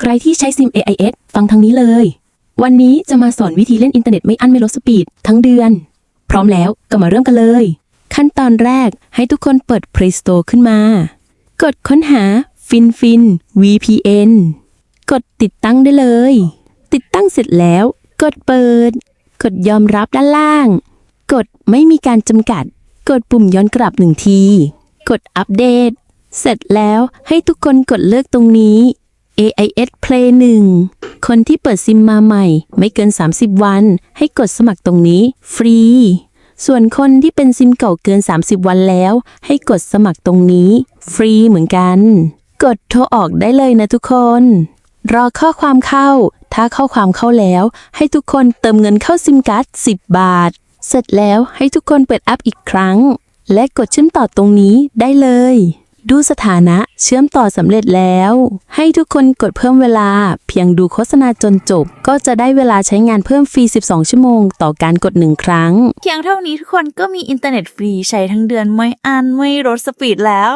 ใครที่ใช้ซิม AIS ฟังทางนี้เลย วันนี้จะมาสอนวิธีเล่นอินเทอร์เน็ตไม่อั้นไม่ลดสปีดทั้งเดือน พร้อมแล้วก็มาเริ่มกันเลย ขั้นตอนแรกให้ทุกคนเปิด Play Store ขึ้นมา กดค้นหา FinFin VPN กดติดตั้งได้เลย ติดตั้งเสร็จแล้ว กดเปิด กดยอมรับด้านล่าง กดไม่มีการจำกัด กดปุ่มย้อนกลับหนึ่งที กดอัปเดต เสร็จแล้วให้ทุกคนกดเลือกตรงนี้ AIS Play 1 คนที่เปิดซิมมาใหม่ ไม่เกิน 30 วัน ให้กดสมัครตรงนี้ ฟรี ส่วนคนที่เป็นซิมเก่าเกิน 30 วันแล้ว ให้กดสมัครตรงนี้ ฟรีเหมือนกัน กดโทรออกได้เลยนะทุกคน รอข้อความเข้า ถ้าข้อความเข้าแล้ว ให้ทุกคนเติมเงินเข้าซิมการ์ด10 บาท เสร็จแล้วให้ทุกคนเปิดแอปอีกครั้ง และกดเชื่อมต่อตรงนี้ได้เลย ดูสถานะเชื่อมต่อสำเร็จแล้ว ให้ทุกคนกดเพิ่มเวลา เพียงดูโฆษณาจนจบ ก็จะได้เวลาใช้งานเพิ่มฟรี 12 ชั่วโมง ต่อการกดหนึ่งครั้ง เพียงเท่านี้ทุกคนก็มีอินเทอร์เน็ตฟรีใช้ทั้งเดือนไม่อันไม่ลดสปีดแล้ว